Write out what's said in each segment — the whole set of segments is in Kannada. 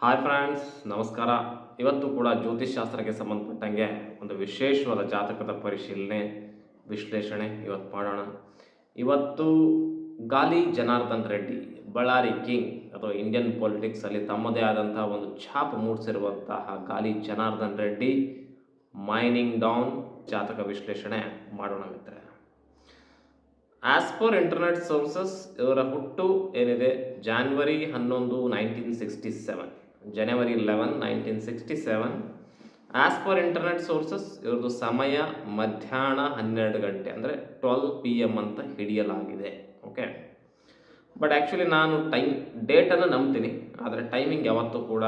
ಹಾಯ್ ಫ್ರೆಂಡ್ಸ್ ನಮಸ್ಕಾರ. ಇವತ್ತು ಕೂಡ ಜ್ಯೋತಿಷ್ಶಾಸ್ತ್ರಕ್ಕೆ ಸಂಬಂಧಪಟ್ಟಂಗೆ ಒಂದು ವಿಶೇಷವಾದ ಜಾತಕದ ಪರಿಶೀಲನೆ, ವಿಶ್ಲೇಷಣೆ ಇವತ್ತು ಮಾಡೋಣ. ಇವತ್ತು ಗಾಲಿ ಜನಾರ್ದನ್ ರೆಡ್ಡಿ, ಬಳ್ಳಾರಿ ಕಿಂಗ್, ಅಥವಾ ಇಂಡಿಯನ್ ಪೊಲಿಟಿಕ್ಸಲ್ಲಿ ತಮ್ಮದೇ ಆದಂತಹ ಒಂದು ಛಾಪ್ ಮೂಡಿಸಿರುವಂತಹ ಗಾಲಿ ಜನಾರ್ದನ್ ರೆಡ್ಡಿ ಮೈನಿಂಗ್ ಡೌನ್ ಜಾತಕ ವಿಶ್ಲೇಷಣೆ ಮಾಡೋಣ ಮಿತ್ರರೆ. ಆಸ್ ಪರ್ ಇಂಟರ್ನೆಟ್ ಸೋರ್ಸಸ್ ಇವರ ಹುಟ್ಟು ಏನಿದೆ? ಜಾನ್ವರಿ ಹನ್ನೊಂದು ನೈನ್ಟೀನ್ ಸಿಕ್ಸ್ಟಿ ಸೆವೆನ್ ಜನವರಿ eleven nineteen sixty seven as per internet sources ಇವ್ರದ್ದು ಸಮಯ ಮಧ್ಯಾಹ್ನ ಹನ್ನೆರಡು ಗಂಟೆ, ಅಂದರೆ ಟ್ವೆಲ್ ಪಿ ಎಂ ಅಂತ ಹಿಡಿಯಲಾಗಿದೆ. ಓಕೆ ಬಟ್ ಆ್ಯಕ್ಚುಲಿ ನಾನು ಟೈಮ್ ಡೇಟನ್ನು ನಂಬ್ತೀನಿ. ಆದರೆ ಟೈಮಿಂಗ್ ಯಾವತ್ತೂ ಕೂಡ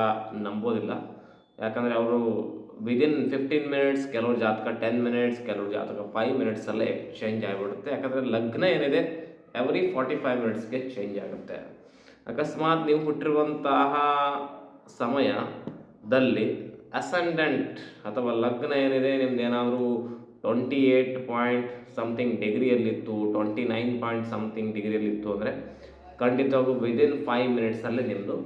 ನಂಬೋದಿಲ್ಲ. ಯಾಕಂದರೆ ಅವರು ವಿದಿನ್ ಫಿಫ್ಟೀನ್ ಮಿನಿಟ್ಸ್ ಕೆಲವ್ರ ಜಾತಕ ಟೆನ್ ಮಿನಿಟ್ಸ್ ಕೆಲವ್ರ ಜಾತಕ ಫೈವ್ ಮಿನಿಟ್ಸಲ್ಲೇ ಚೇಂಜ್ ಆಗಿಬಿಡುತ್ತೆ. ಯಾಕಂದರೆ ಲಗ್ನ ಏನಿದೆ ಎವ್ರಿ ಫಾರ್ಟಿ ಫೈವ್ ಮಿನಿಟ್ಸ್ಗೆ ಚೇಂಜ್ ಆಗುತ್ತೆ. ಅಕಸ್ಮಾತ್ ನೀವು ಹುಟ್ಟಿರುವಂತಹ ಸಮಯದಲ್ಲಿ ಅಸೆಂಡೆಂಟ್ ಅಥವಾ ಲಗ್ನ ಏನಿದೆ, ನಿಮ್ದು ಏನಾದರೂ ಟ್ವೆಂಟಿ ಏಯ್ಟ್ ಪಾಯಿಂಟ್ ಸಮಥಿಂಗ್ ಡಿಗ್ರಿಯಲ್ಲಿತ್ತು ಟ್ವೆಂಟಿ ನೈನ್ ಪಾಯಿಂಟ್ ಸಮಥಿಂಗ್ ಡಿಗ್ರಿಯಲ್ಲಿತ್ತು ಅಂದರೆ ಖಂಡಿತವಾಗೂ ವಿದಿನ್ ಫೈವ್ ಮಿನಿಟ್ಸಲ್ಲಿ ನಿಮ್ಮದು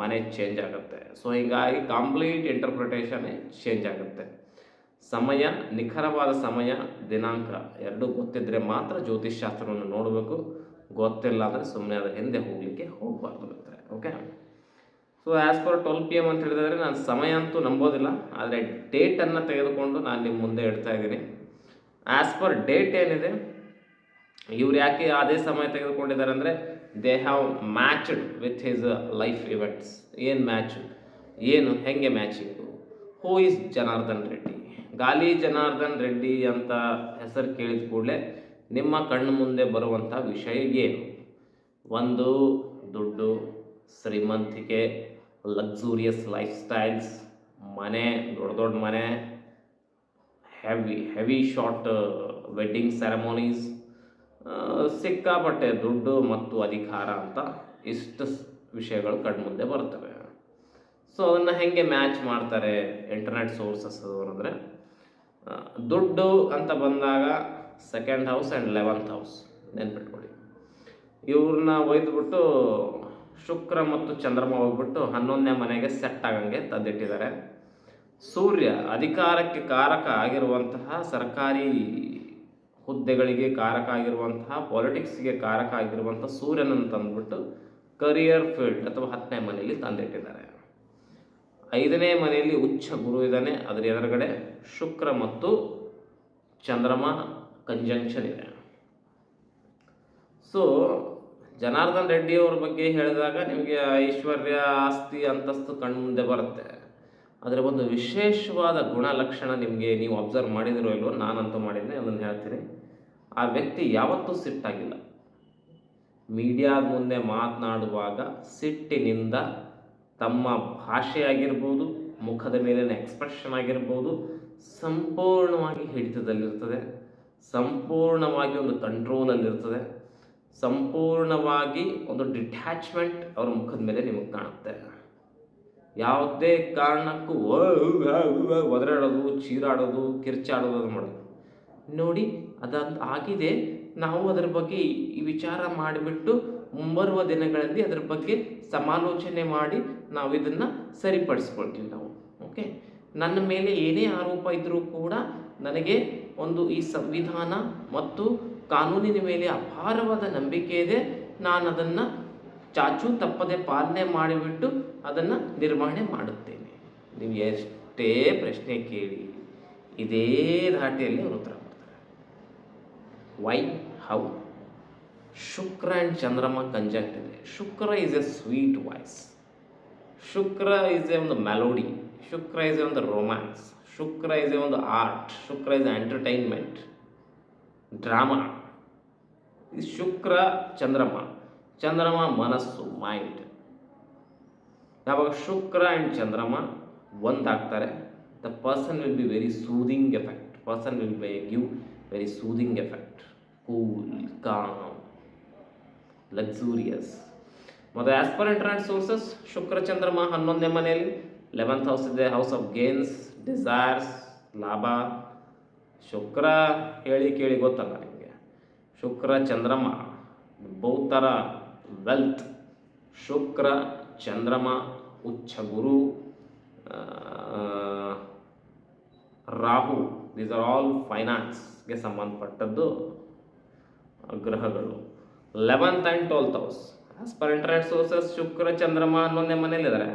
ಮನೆ ಚೇಂಜ್ ಆಗುತ್ತೆ. ಸೊ ಹೀಗಾಗಿ ಕಂಪ್ಲೀಟ್ ಇಂಟರ್ಪ್ರಿಟೇಷನೇ ಚೇಂಜ್ ಆಗುತ್ತೆ. ಸಮಯ, ನಿಖರವಾದ ಸಮಯ, ದಿನಾಂಕ ಎರಡು ಗೊತ್ತಿದ್ದರೆ ಮಾತ್ರ ಜ್ಯೋತಿಷ್ಶಾಸ್ತ್ರವನ್ನು ನೋಡಬೇಕು. ಗೊತ್ತಿಲ್ಲ ಅಂದರೆ ಸುಮ್ಮನೆ ಅದರ ಹಿಂದೆ ಹೋಗಲಿಕ್ಕೆ ಹೋಗಬಾರ್ದು okay so as per twelve P M ಅಂತ ಹೇಳಿದ್ರೆ ನಾನು ಸಮಯ ಅಂತೂ ನಂಬೋದಿಲ್ಲ, ಆದರೆ ಡೇಟನ್ನು ತೆಗೆದುಕೊಂಡು ನಾನು ನಿಮ್ಮ ಮುಂದೆ ಇಡ್ತಾ ಇದ್ದೀನಿ. ಆ್ಯಸ್ ಪರ್ ಡೇಟ್ ಏನಿದೆ, ಇವ್ರು ಯಾಕೆ ಅದೇ ಸಮಯ ತೆಗೆದುಕೊಂಡಿದ್ದಾರೆ ಅಂದರೆ they have matched with his life events ಏನು ಮ್ಯಾಚ್ ಏನು? ಹೆಂಗೆ matching who is Janardhan Reddy Gali Janardhan Reddy ಅಂತ ಹೆಸರು ಕೇಳಿದ ಕೂಡಲೇ ನಿಮ್ಮ ಕಣ್ಣು ಮುಂದೆ ಬರುವಂಥ ವಿಷಯ ಏನು? ಒಂದು ದುಡ್ಡು, ಶ್ರೀಮಂತಿಕೆ ಲಕ್ಸುರಿಯಸ್ ಲೈಫ್ ಸ್ಟೈಲ್ಸ್ ಮನೆ, ದೊಡ್ಡ ದೊಡ್ಡ ಮನೆ heavy heavy short wedding ceremonies ಸಿಕ್ಕಾಪಟ್ಟೆ ದುಡ್ಡು ಮತ್ತು ಅಧಿಕಾರ ಅಂತ ಇಷ್ಟು ವಿಷಯಗಳು ಕಣ್ಮುಂದೆ ಬರ್ತವೆ. ಸೊ ಅದನ್ನು ಹೆಂಗೆ ಮ್ಯಾಚ್ ಮಾಡ್ತಾರೆ ಇಂಟರ್ನೆಟ್ ಸೋರ್ಸಸ್ ಅಂದರೆ ದುಡ್ಡು ಅಂತ ಬಂದಾಗ second house and eleventh house ನೆನ್ಪಿಟ್ಕೊಳ್ಳಿ. ಇವ್ರನ್ನ ಒಯ್ದುಬಿಟ್ಟು ಶುಕ್ರ ಮತ್ತು ಚಂದ್ರಮ ಹೋಗ್ಬಿಟ್ಟು ಹನ್ನೊಂದನೇ ಮನೆಗೆ ಸೆಟ್ ಆಗಂಗೆ ತಂದಿಟ್ಟಿದ್ದಾರೆ. ಸೂರ್ಯ ಅಧಿಕಾರಕ್ಕೆ ಕಾರಕ ಆಗಿರುವಂತಹ ಸರ್ಕಾರಿ ಹುದ್ದೆಗಳಿಗೆ ಕಾರಕ ಆಗಿರುವಂತಹ ಪಾಲಿಟಿಕ್ಸ್ಗೆ ಕಾರಕ ಆಗಿರುವಂತಹ ಸೂರ್ಯನನ್ನು ತಂದುಬಿಟ್ಟು ಕರಿಯರ್ ಫೀಲ್ಡ್ ಅಥವಾ ಹತ್ತನೇ ಮನೆಯಲ್ಲಿ ತಂದಿಟ್ಟಿದ್ದಾರೆ. ಐದನೇ ಮನೆಯಲ್ಲಿ ಉಚ್ಚ ಗುರು ಇದ್ದಾನೆ. ಅದರ ಎದುರುಗಡೆ ಶುಕ್ರ ಮತ್ತು ಚಂದ್ರಮ ಕಂಜಂಕ್ಷನ್ ಇದೆ. ಸೊ ಜನಾರ್ದನ್ ರೆಡ್ಡಿ ಅವ್ರ ಬಗ್ಗೆ ಹೇಳಿದಾಗ ನಿಮಗೆ ಐಶ್ವರ್ಯ, ಆಸ್ತಿ, ಅಂತಸ್ತು ಕಣ್ಮುಂದೆ ಬರುತ್ತೆ. ಅದರ ಒಂದು ವಿಶೇಷವಾದ ಗುಣಲಕ್ಷಣ ನಿಮಗೆ ನೀವು ಅಬ್ಸರ್ವ್ ಮಾಡಿದಿರೋ ಇಲ್ವೋ ನಾನಂತೂ ಮಾಡಿದ್ದೀನಿ ಅದನ್ನು ಹೇಳ್ತೀನಿ. ಆ ವ್ಯಕ್ತಿ ಯಾವತ್ತೂ ಸಿಟ್ಟಾಗಿಲ್ಲ. ಮೀಡಿಯಾದ ಮುಂದೆ ಮಾತನಾಡುವಾಗ ಸಿಟ್ಟಿನಿಂದ ತಮ್ಮ ಭಾಷೆ ಆಗಿರ್ಬೋದು ಮುಖದ ಮೇಲಿನ ಎಕ್ಸ್ಪ್ರೆಷನ್ ಆಗಿರ್ಬೋದು ಸಂಪೂರ್ಣವಾಗಿ ಹಿಡಿತದಲ್ಲಿರ್ತದೆ. ಸಂಪೂರ್ಣವಾಗಿ ಒಂದು ಕಂಟ್ರೋಲಲ್ಲಿರ್ತದೆ ಸಂಪೂರ್ಣವಾಗಿ ಒಂದು ಡಿಟ್ಯಾಚ್ಮೆಂಟ್ ಅವ್ರ ಮುಖದ ಮೇಲೆ ನಿಮಗೆ ಕಾಣುತ್ತೆ. ಯಾವುದೇ ಕಾರಣಕ್ಕೂ ಒದರಾಡೋದು, ಚೀರಾಡೋದು, ಕಿರ್ಚಾಡೋದು ಅದು ಮಾಡೋದು. ನೋಡಿ ಅದಂತ ಆಗಿದೆ. ನಾವು ಅದರ ಬಗ್ಗೆ ಈ ವಿಚಾರ ಮಾಡಿಬಿಟ್ಟು ಮುಂಬರುವ ದಿನಗಳಲ್ಲಿ ಅದರ ಬಗ್ಗೆ ಸಮಾಲೋಚನೆ ಮಾಡಿ ನಾವು ಇದನ್ನು ಸರಿಪಡಿಸ್ಕೊಳ್ತೀವಿ ನಾವು. ಓಕೆ? ನನ್ನ ಮೇಲೆ ಏನೇ ಆರೋಪ ಇದ್ದರೂ ಕೂಡ ನನಗೆ ಒಂದು ಈ ಸಂವಿಧಾನ ಮತ್ತು ಕಾನೂನಿನ ಮೇಲೆ ಅಪಾರವಾದ ನಂಬಿಕೆ ಇದೆ. ನಾನು ಅದನ್ನು ಚಾಚು ತಪ್ಪದೆ ಪಾಲನೆ ಮಾಡಿಬಿಟ್ಟು ಅದನ್ನು ನಿರ್ವಹಣೆ ಮಾಡುತ್ತೇನೆ. ನೀವು ಎಷ್ಟೇ ಪ್ರಶ್ನೆ ಕೇಳಿ, ಇದೇ ಧಾಟಿಯಲ್ಲಿ ಅವರು ಉತ್ತರ ಕೊಡ್ತಾರೆ. Why how Shukra and Chandramma conjunct ಇದೆ. Shukra is a sweet voice Shukra is a ಒಂದು ಮೆಲೋಡಿ ಶುಕ್ರ ಈಸ್ ಎ ಒಂದು ರೊಮ್ಯಾನ್ಸ್ ಶುಕ್ರ ಈಸ್ ಎ ಒಂದು art Shukra is entertainment drama ಈ ಶುಕ್ರ, ಚಂದ್ರಮ. ಚಂದ್ರಮ ಮನಸ್ಸು ಮೈಂಡ್ ಯಾವಾಗ Shukra and Chandrama ಒಂದಾಗ್ತಾರೆ. The person will be very soothing effect person will be give very soothing effect cool calm luxurious ಮತ್ತು as per internet sources Shukra, Chandrama ಹನ್ನೊಂದನೇ ಮನೆಯಲ್ಲಿ ಲೆವೆಂತ್ ಹೌಸ್ ಇದೆ. ಹೌಸ್ ಆಫ್ ಗೇನ್ಸ್ ಡಿಸೈರ್ಸ್ ಲಾಭ. ಶುಕ್ರ ಹೇಳಿ ಕೇಳಿ ಗೊತ್ತಲ್ಲ ನಿಮಗೆ. ಶುಕ್ರ ಚಂದ್ರಮ ಬೌತರ ವೆಲ್ತ್, ಶುಕ್ರ ಚಂದ್ರಮ, ಉಚ್ಚ Guru Rahu these are all ಫೈನಾನ್ಸ್ಗೆ ಸಂಬಂಧಪಟ್ಟದ್ದು ಗ್ರಹಗಳು. Eleventh and twelfth house as per internet sources Shukra Chandrama ಹನ್ನೊಂದನೇ ಮನೇಲಿದ್ದಾರೆ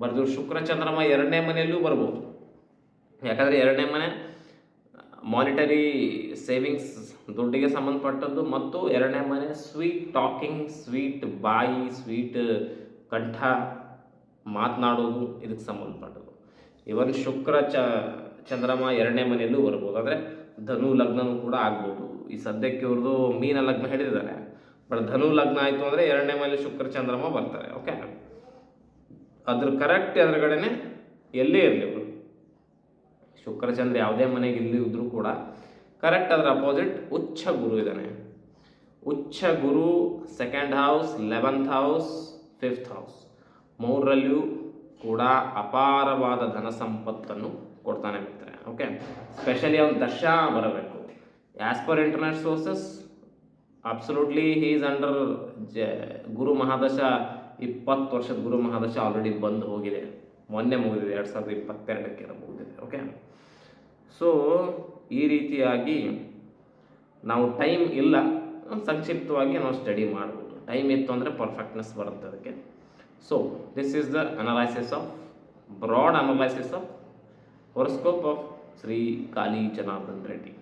ಬರ್ದು ಶುಕ್ರ ಚಂದ್ರಮ ಎರಡನೇ ಮನೆಯಲ್ಲೂ ಬರ್ಬೋದು. ಯಾಕಂದರೆ ಎರಡನೇ ಮನೆ ಮಾನಿಟರಿ ಸೇವಿಂಗ್ಸ್ ದುಡ್ಡಿಗೆ ಸಂಬಂಧಪಟ್ಟದ್ದು ಮತ್ತು ಎರಡನೇ ಮನೆ ಸ್ವೀಟ್ ಟಾಕಿಂಗ್ ಸ್ವೀಟ್ ಬಾಯಿ ಸ್ವೀಟ್ ಕಂಠ ಮಾತನಾಡೋದು ಇದಕ್ಕೆ ಸಂಬಂಧಪಟ್ಟದ್ದು. ಇವನ್ ಶುಕ್ರ ಚ, ಚಂದ್ರಮ ಎರಡನೇ ಮನೆಯಲ್ಲೂ ಬರ್ಬೋದು. ಅಂದರೆ ಧನು ಲಗ್ನನೂ ಕೂಡ ಆಗ್ಬೋದು. ಈ ಸದ್ಯಕ್ಕೆ ಇವ್ರದ್ದು ಮೀನ ಲಗ್ನ ಹಿಡಿದಿದ್ದಾರೆ ಬಟ್ ಧನು ಲಗ್ನ ಆಯಿತು ಅಂದರೆ ಎರಡನೇ ಮನೆಯಲ್ಲಿ ಶುಕ್ರ, ಚಂದ್ರಮ ಬರ್ತಾರೆ. ಓಕೆ ಅದ್ರ ಕರೆಕ್ಟ್ ಎದುರುಗಡೆನೆ ಎಲ್ಲೇ ಇರಲಿ ಶುಕ್ರಚಂದ್ರ ಯಾವುದೇ ಮನೆಗೆ ಇಲ್ಲಿ ಇದ್ರೂ ಕೂಡ ಕರೆಕ್ಟ್ ಅದರ ಅಪೋಸಿಟ್ ಉಚ್ಚ ಗುರು ಇದ್ದಾನೆ. ಉಚ್ಚ Guru second house eleventh house fifth house ಮೂರರಲ್ಲಿಯೂ ಕೂಡ ಅಪಾರವಾದ ಧನ ಸಂಪತ್ತನ್ನು ಕೊಡ್ತಾನೆ ಮಿತ್ರ ಓಕೆ ಸ್ಪೆಷಲಿ ಅವ್ನು ದಶ ಬರಬೇಕು. As per internet sources absolutely is under ಜ, ಗುರು ಮಹಾದಶ ಇಪ್ಪತ್ತು ವರ್ಷದ ಗುರು ಮಹಾದಶ ಆಲ್ರೆಡಿ ಬಂದು ಹೋಗಿದೆ. ಮೊನ್ನೆ ಮುಗಿದಿದೆ, ಎರಡು ಸಾವಿರದ ಇಪ್ಪತ್ತೆರಡಕ್ಕೆ ಮುಗಿದಿದೆ ಓಕೆ ಸೊ ಈ ರೀತಿಯಾಗಿ ನಾವು ಟೈಮ್ ಇಲ್ಲ. ಸಂಕ್ಷಿಪ್ತವಾಗಿ ನಾವು ಸ್ಟಡಿ ಮಾಡ್ಬೋದು. ಟೈಮ್ ಇತ್ತು ಅಂದರೆ ಪರ್ಫೆಕ್ಟ್ನೆಸ್ ಬರುತ್ತೆ ಅದಕ್ಕೆ. So this is the analysis of broad analysis of horoscope of Shri Gali Janardhan Reddy